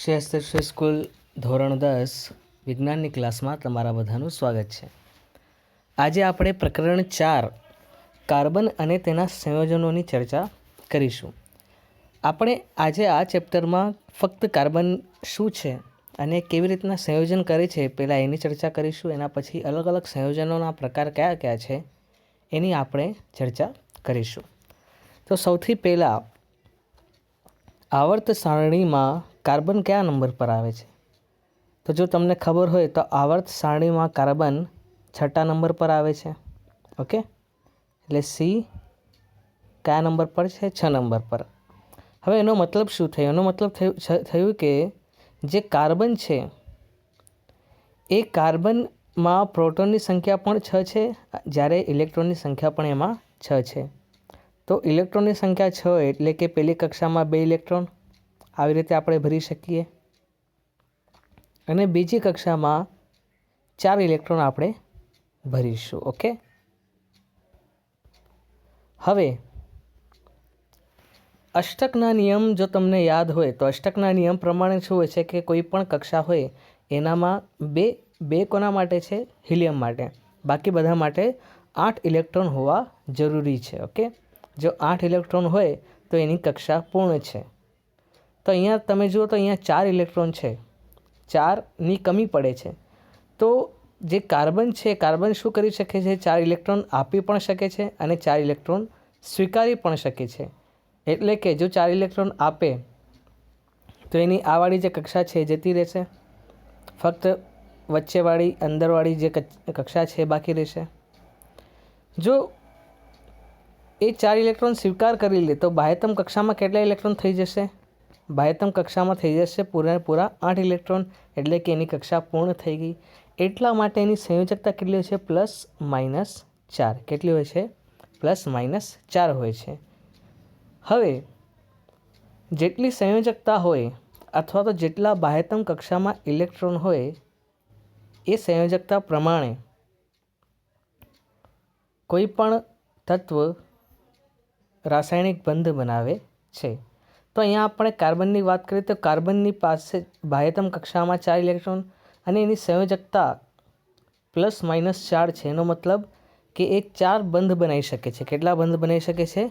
શ્રેષ્ઠ સ્કૂલ ધોરણ દસ, વિજ્ઞાનની ક્લાસમાં તમારા બધાનું સ્વાગત છે. આજે આપણે પ્રકરણ ચાર, કાર્બન અને તેના સંયોજનોની ચર્ચા કરીશું. આપણે આજે આ ચેપ્ટરમાં ફક્ત કાર્બન શું છે અને કેવી રીતના સંયોજન કરે છે પહેલાં એની ચર્ચા કરીશું, એના પછી અલગ અલગ સંયોજનોના પ્રકાર કયા કયા છે એની આપણે ચર્ચા કરીશું. તો સૌથી પહેલાં, આવર્ત સારણીમાં કાર્બન કયા નંબર પર આવે છે? તો જો તમને ખબર હોય તો આવર્ત સારણીમાં કાર્બન છઠ્ઠા નંબર પર આવે છે. ઓકે? એટલે સી કયા નંબર પર છે? છ નંબર પર. હવે એનો મતલબ શું થયો? એનો મતલબ થયું થયું કે જે કાર્બન છે, એ કાર્બનમાં પ્રોટોનની સંખ્યા પણ છ છે, જ્યારે ઇલેક્ટ્રોનની સંખ્યા પણ એમાં છ છે. તો ઇલેક્ટ્રોનની સંખ્યા છ એટલે કે પહેલી કક્ષામાં બે ઇલેક્ટ્રોન આવી રીતે આપણે ભરી શકીએ. અને બીજી કક્ષામાં ચાર ઇલેક્ટ્રોન આપણે ભરીશું, ઓકે? હવે, અષ્ટકના નિયમ જો તમને યાદ હોય, તો અષ્ટકના નિયમ પ્રમાણે શું હોય છે કે કોઈ પણ કક્ષા હોય, એનામાં બે બે કોના માટે છે? હિલિયમ માટે. બાકી બધા માટે આઠ ઇલેક્ટ્રોન હોવા જરૂરી છે, ઓકે? જો આઠ ઇલેક્ટ્રોન હોય, તો એની કક્ષા પૂર્ણ છે. તો અહીંયા તમે જુઓ તો અહીંયા ચાર ઇલેક્ટ્રોન છે. ચારની કમી પડે છે. તો જે કાર્બન છે, કાર્બન શું કરી શકે છે? ચાર ઇલેક્ટ્રોન આપી પણ શકે છે અને ચાર ઇલેક્ટ્રોન સ્વીકારી પણ શકે છે. એટલે કે જો ચાર ઇલેક્ટ્રોન આપે, તો એની આવાળી જે કક્ષા છે જતી રહેશે. ફક્ત વચ્ચેવાળી, અંદરવાળી જે કક્ષા છે બાકી રહેશે. જો એ ચાર ઇલેક્ટ્રોન સ્વીકાર કરી લે, તો બાહ્યતમ કક્ષામાં કેટલા ઇલેક્ટ્રોન થઈ જશે? બાહ્યતમ કક્ષામાં થઈ જશે પૂરા પૂરા આઠ ઇલેક્ટ્રોન એટલે કે એની કક્ષા પૂર્ણ થઈ ગઈ. એટલા માટે એની સંયોજકતા કેટલી હોય છે? પ્લસ માઇનસ ચાર. કેટલી હોય છે? પ્લસ માઇનસ ચાર હોય છે. હવે, જેટલી સંયોજકતા હોય અથવા તો જેટલા બાહ્યતમ કક્ષામાં ઇલેક્ટ્રોન હોય, એ સંયોજકતા પ્રમાણે કોઈ પણ તત્વ રાસાયણિક બંધ બનાવે છે. તો અહીંયા આપણે કાર્બનની વાત કરીએ તો કાર્બનની પાસે બાહ્યતમ કક્ષામાં ચાર ઇલેક્ટ્રોન અને એની સંયોજકતા પ્લસ માઇનસ ચાર છે. એનો મતલબ કે એ ચાર બંધ બનાવી શકે છે. કેટલા બંધ બનાવી શકે છે?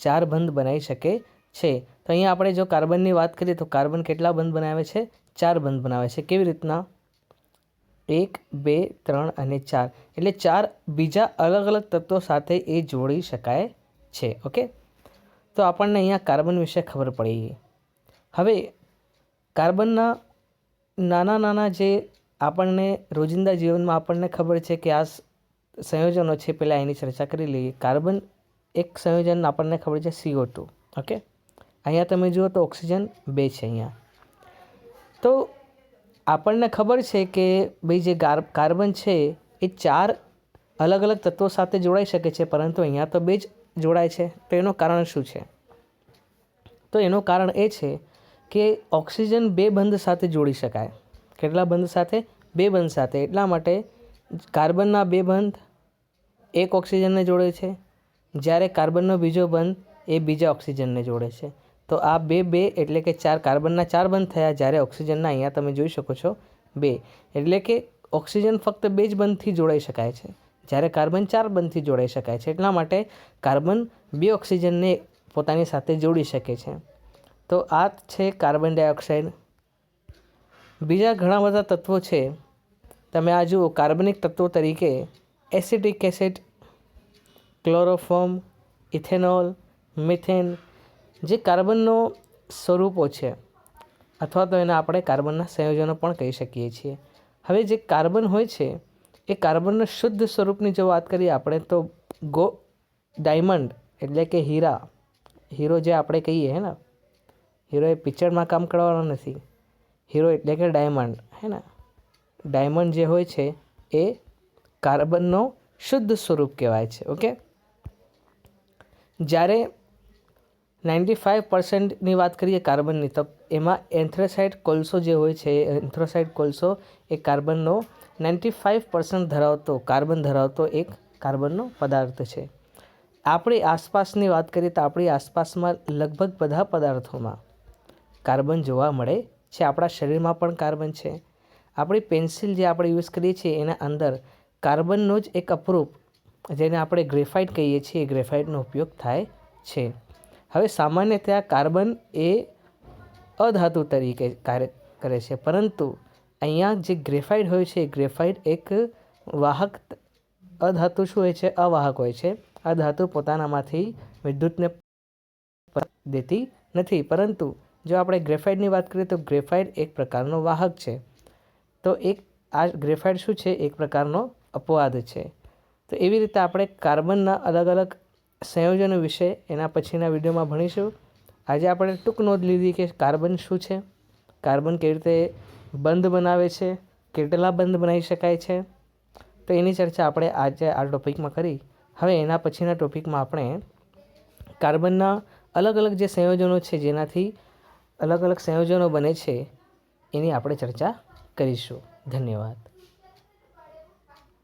ચાર બંધ બનાવી શકે છે. તો અહીંયા આપણે જો કાર્બનની વાત કરીએ તો કાર્બન કેટલા બંધ બનાવે છે? ચાર બંધ બનાવે છે. કેવી રીતના? એક, બે, ત્રણ અને ચાર. એટલે ચાર બીજા અલગ અલગ તત્વો સાથે એ જોડી શકાય છે. ઓકે? તો આપણને અહીંયા કાર્બન વિશે ખબર પડી હવે, કાર્બનના નાના નાના જે આપણને રોજિંદા જીવનમાં આપણને ખબર છે કે આ સંયોજનો છે પહેલાં એની ચર્ચા કરી લઈએ. કાર્બન એક સંયોજન આપણને ખબર છે સીઓ ટુ ઓકે? અહીંયા તમે જુઓ તો ઓક્સિજન બે છે અહીંયા. તો આપણને ખબર છે કે ભાઈ જે કાર્બન છે એ ચાર અલગ અલગ તત્વો સાથે જોડાઈ શકે છે, પરંતુ અહીંયા તો બે જ જોડાય છે, તો એનું કારણ શું છે? તો એનું કારણ એ છે કે ઓક્સિજન બે બંધ સાથે જોડી શકાય. કેટલા બંધ સાથે? બે બંધ સાથે. એટલા માટે કાર્બનના બે બંધ એક ઓક્સિજનને જોડે છે. જ્યારે કાર્બનનો બીજો બંધ એ બીજા ઓક્સિજનને જોડે છે. તો આ બે બે એટલે કે ચાર, કાર્બનના ચાર બંધ થયા જ્યારે ઓક્સિજનના અહીંયા તમે જોઈ શકો છો બે. એટલે કે ઓક્સિજન ફક્ત બે જ બંધથી જોડાઈ શકાય છે. જ્યારે કાર્બન ચાર બંધથી જોડાઈ શકાય છે, એટલા માટે કાર્બન બે ઓક્સિજનને પોતાની સાથે જોડી શકે છે. તો આ છે કાર્બન ડાયોક્સાઇડ. બીજા ઘણા બધા તત્વો છે. તમે આ જુઓ, કાર્બનિક તત્વો તરીકે acidic acid, chloroform, ethanol, methane, જે કાર્બનનો સ્વરૂપો છે, અથવા તો એને આપણે કાર્બનના સંયોજનો પણ કહી શકીએ છીએ. હવે જે કાર્બન હોય છે એ કાર્બનના શુદ્ધ સ્વરૂપની જો વાત કરીએ આપણે, તો ગો, ડાયમંડ એટલે કે હીરા, હીરો જે આપણે કહીએ, હે ને? હીરો એ પિક્ચરમાં કામ કરવાનો નથી. હીરો એટલે કે ડાયમંડ, હે ને? ડાયમંડ જે હોય છે, એ કાર્બનનો શુદ્ધ સ્વરૂપ કહેવાય છે, ઓકે? જ્યારે નાઇન્ટી ફાઇવ પર્સન્ટની વાત કરીએ કાર્બનની, તો એમાં એન્થ્રેસાઇડ કોલસો જે હોય છે એન્થ્રોસાઇડ કોલસો એ કાર્બનનો નાઇન્ટી ફાઇવ પર્સન્ટ ધરાવતો, કાર્બન ધરાવતો એક કાર્બનનો પદાર્થ છે. આપણી આસપાસની વાત કરીએ તો આપણી આસપાસમાં લગભગ બધા પદાર્થોમાં કાર્બન જોવા મળે છે. આપણા શરીરમાં પણ કાર્બન છે. આપણી પેન્સિલ જે આપણે યુઝ કરીએ છીએ, એના અંદર કાર્બનનો જ એક અપરૂપ, જેને આપણે ગ્રેફાઇટ કહીએ છીએ, એ ગ્રેફાઇટનો ઉપયોગ થાય છે. હવે સામાન્યતઃ કાર્બન એ અધાતુ તરીકે કાર્ય કરે છે. પરંતુ અહીંયા જે ગ્રેફાઇટ હોય છે ગ્રેફાઇટ એક વાહક અધાતુ શું હોય છે? અવાહક હોય છે. આ ધાતુ પોતાનામાંથી વિદ્યુતને દેતી નથી. પરંતુ જો આપણે ગ્રેફાઇટની વાત કરીએ તો ગ્રેફાઇટ એક પ્રકારનો વાહક છે. તો એક, આ ગ્રેફાઇટ શું છે? એક પ્રકારનો અપવાદ છે. તો એવી રીતે આપણે કાર્બનના અલગ અલગ સંયોજનો વિશે એના પછીના વિડીયોમાં ભણીશું. આજે આપણે ટૂંક નોંધ લીધી કે કાર્બન શું છે? કાર્બન કેવી રીતે બંધ બનાવે છે? કેટલા બંધ બનાવી શકાય છે? તો એની ચર્ચા આપણે આજે આ ટોપિકમાં કરી. હવે એના પછીના ટોપિકમાં આપણે કાર્બનના અલગ અલગ જે સંયોજનો છે, જેનાથી અલગ અલગ સંયોજનો બને છે, એની આપણે ચર્ચા કરીશું. ધન્યવાદ.